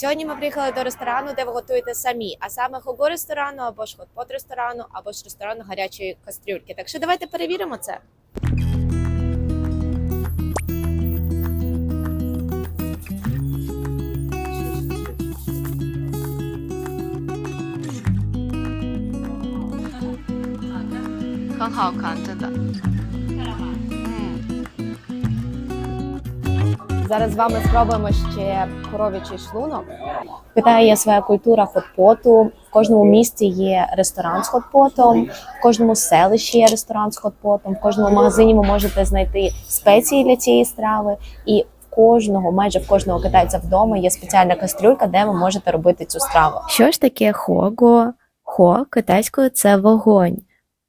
Сьогодні ми приїхали до ресторану, де ви готуєте самі, а саме хого ресторану, або ж хот-пот ресторану, або ж ресторану гарячої кастрюльки. Так що давайте перевіримо це. Зараз з вами спробуємо ще коров'ячий шлунок. Китаї є своя культура хот-поту. В кожному місті є ресторан з хот-потом, в кожному селищі є ресторан з хот-потом, в кожному магазині ви можете знайти спеції для цієї страви. І в кожного, майже в кожного китайця вдома є спеціальна кастрюлька, де ви можете робити цю страву. Що ж таке хого? Хо китайською це вогонь.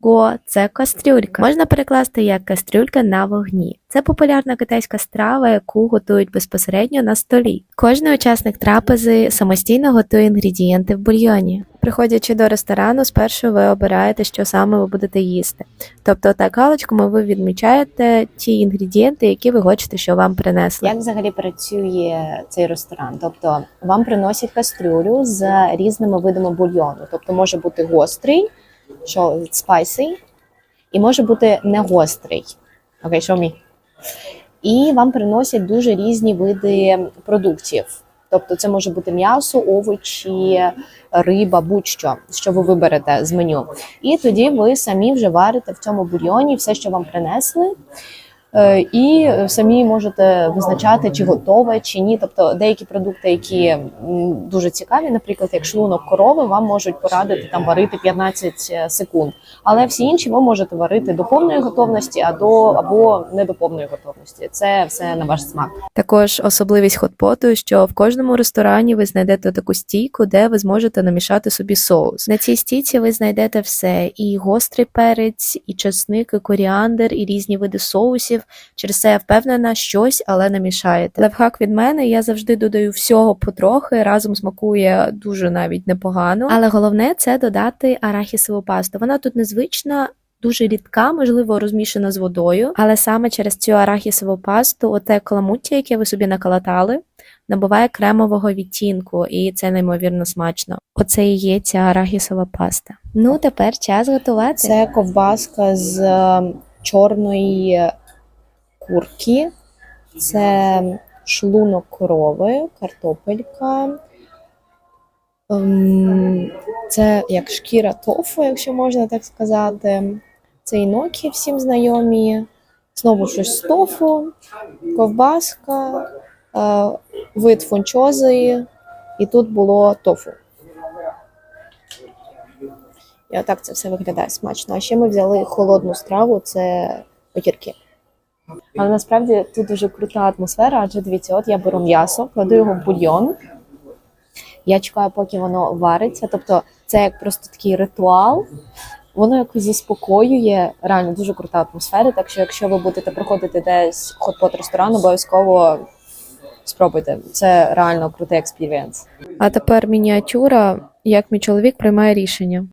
Го це кастрюлька. Можна перекласти як кастрюлька на вогні. Це популярна китайська страва, яку готують безпосередньо на столі. Кожний учасник трапези самостійно готує інгредієнти в бульйоні. Приходячи до ресторану, спершу ви обираєте, що саме ви будете їсти. Тобто, так галочками ви відмічаєте ті інгредієнти, які ви хочете, щоб вам принесли. Як взагалі працює цей ресторан? Тобто вам приносять кастрюлю з різними видами бульйону. Тобто може бути гострий, що spicy, і може бути не гострий. Окей, show me. І вам приносять дуже різні види продуктів. Тобто це може бути м'ясо, овочі, риба, будь-що, що ви виберете з меню. І тоді ви самі вже варите в цьому бульйоні все, що вам принесли. Е, І самі можете визначати, чи готове, чи ні. Тобто деякі продукти, які дуже цікаві, наприклад, як шлунок корови, вам можуть порадити там варити 15 секунд. Але всі інші ви можете варити до повної готовності, а до або не до повної готовності. Це все на ваш смак. Також особливість хотпоту, що в кожному ресторані ви знайдете таку стійку, де ви зможете намішати собі соус. На цій стійці ви знайдете все: і гострий перець, і чесник, і коріандр, і різні види соусів. Через це я впевнена, щось, але намішаєте. Лайфхак від мене я завжди додаю всього потрохи, разом смакує дуже навіть непогано. Але головне це додати арахісову пасту. Вона тут незвична. Дуже рідка, можливо, розмішана з водою, але саме через цю арахісову пасту, оте каламуття, яке ви собі накалатали, набуває кремового відтінку, і це неймовірно смачно. Оце і є ця арахісова паста. Ну, тепер час готувати. Це ковбаска з е, чорної курки, це шлунок корови, картопелька. ем, Це як шкіра тофу, якщо можна так сказати. Це інокі всім знайомі. Знову щось з тофу, ковбаска, е, вид фунчози, і тут було тофу. І отак це все виглядає смачно. А ще ми взяли холодну страву, це огірки. Але насправді тут дуже крута атмосфера, адже дивіться, от я беру м'ясо, кладу його в бульйон. Я чекаю, поки воно вариться. Тобто це як просто такий ритуал. Воно якось заспокоює. Реально дуже крута атмосфера. Так що, якщо ви будете приходити десь хот-пот ресторан, обов'язково спробуйте. Це реально крутий експірієнс. А тепер мініатюра, як мій чоловік приймає рішення.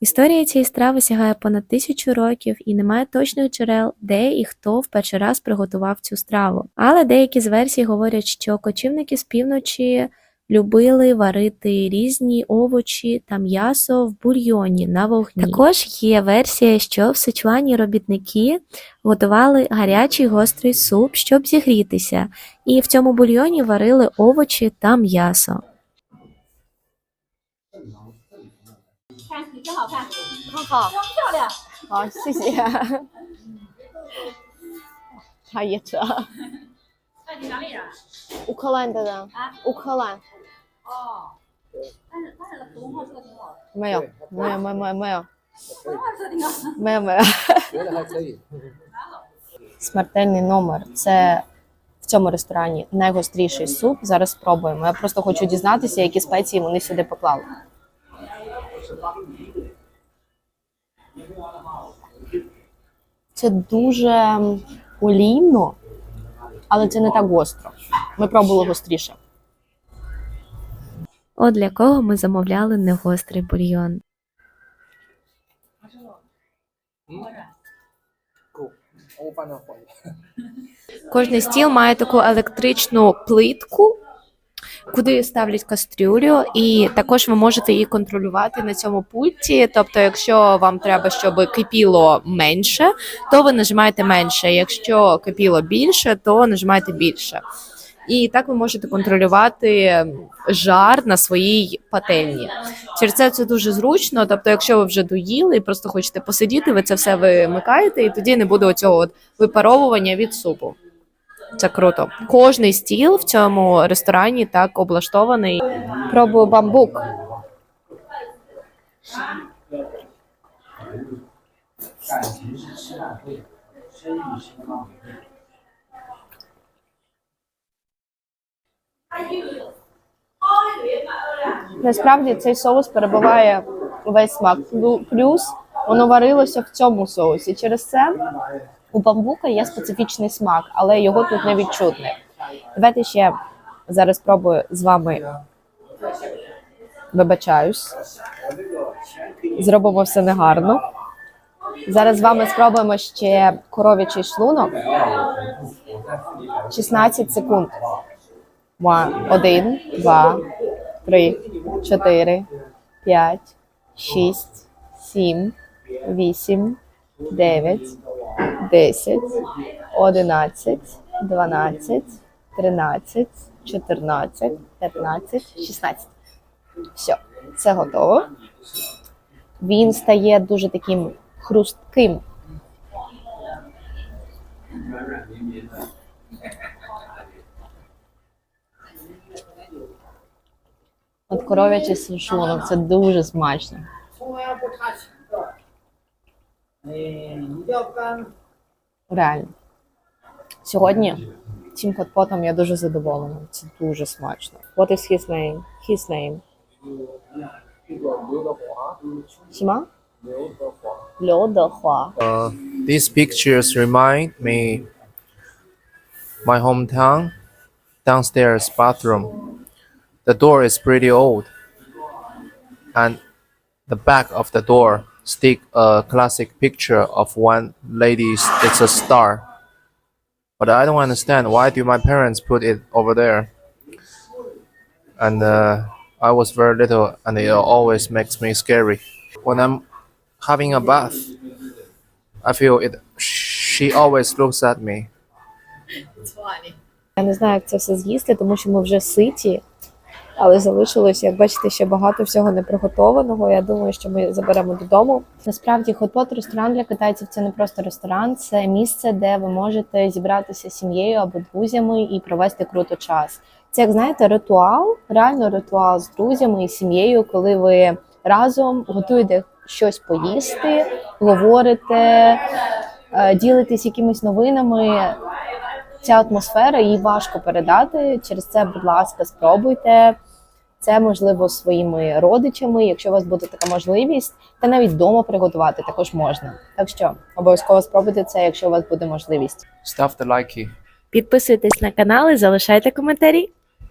Історія цієї страви сягає понад тисячу років і немає точних джерел, де і хто в перший раз приготував цю страву. Але деякі з версій говорять, що кочівники з півночі любили варити різні овочі та м'ясо в бульйоні на вогні. Також є версія, що в Сичуані робітники готували гарячий гострий суп, щоб зігрітися, і в цьому бульйоні варили овочі та м'ясо. 看你哦。但是但是普通话说的挺好的，没有，没有，没有，没有，没有，普通话说的挺好的。没有，没有。觉得还可以。 Смертельний номер. Це в цьому ресторані найгостріший суп. Зараз спробуємо. Я просто хочу дізнатися, які спеції вони сюди поклали. Це дуже олійно, але це не так гостро. Ми пробували гостріше. От для кого ми замовляли негострий бульйон. Кожний стіл має таку електричну плитку, куди ставлять кастрюлю, і також ви можете її контролювати на цьому пульті. Тобто, якщо вам треба, щоб кипіло менше, то ви нажимаєте менше. Якщо кипіло більше, то нажимаєте більше. І так ви можете контролювати жар на своїй пательні. Через це це дуже зручно. Тобто, якщо ви вже доїли і просто хочете посидіти, ви це все вимикаєте, і тоді не буде оцього от випаровування від супу. Це круто. Кожний стіл в цьому ресторані так облаштований. Пробую бамбук. Насправді цей соус перебиває весь смак. Плюс воно варилося в цьому соусі. Через це у бамбука є специфічний смак, але його тут не відчутний. Давайте ще зараз спробую з вами вибачаюсь. Зробимо все негарно. Зараз з вами спробуємо ще коров'ячий шлунок. 16 секунд. Один, два, три, чотири, п'ять, шість, сім, вісім, дев'ять, десять, одинадцять, дванадцять, тринадцять, чотирнадцять, п'ятнадцять, шістнадцять. Все, це готово. Він стає дуже таким хрустким. коров'ячий шлунок. Це дуже смачно. Реально. Сьогодні цим котпотом я дуже задоволена. Це дуже смачно. What is his name? His name? Сіма? Uh, these pictures remind me my hometown downstairs bathroom. The door is pretty old, and the back of the door stick a classic picture of one lady's it's a star. But I don't understand why do my parents put it over there? And uh, I was very little, and it always makes me scary. When I'm having a bath, I feel it. She always looks at me. Я не знаю, як це все з'їсти, тому що ми вже ситі, Але залишилось, як бачите, ще багато всього неприготованого. Я думаю, що ми заберемо додому. Насправді, хотпот ресторан для китайців це не просто ресторан, це місце, де ви можете зібратися з сім'єю або друзями і провести круто час. Це як знаєте, ритуал, реально ритуал з друзями і сім'єю, коли ви разом готуєте щось поїсти, говорите, е, ділитесь якимись новинами ця атмосфера її важко передати. Через це, будь ласка, спробуйте. Це можливо своїми родичами, якщо у вас буде така можливість, та навіть вдома приготувати також можна. Так що обов'язково спробуйте це, якщо у вас буде можливість. Ставте лайки. Підписуйтесь на канал і залишайте коментарі.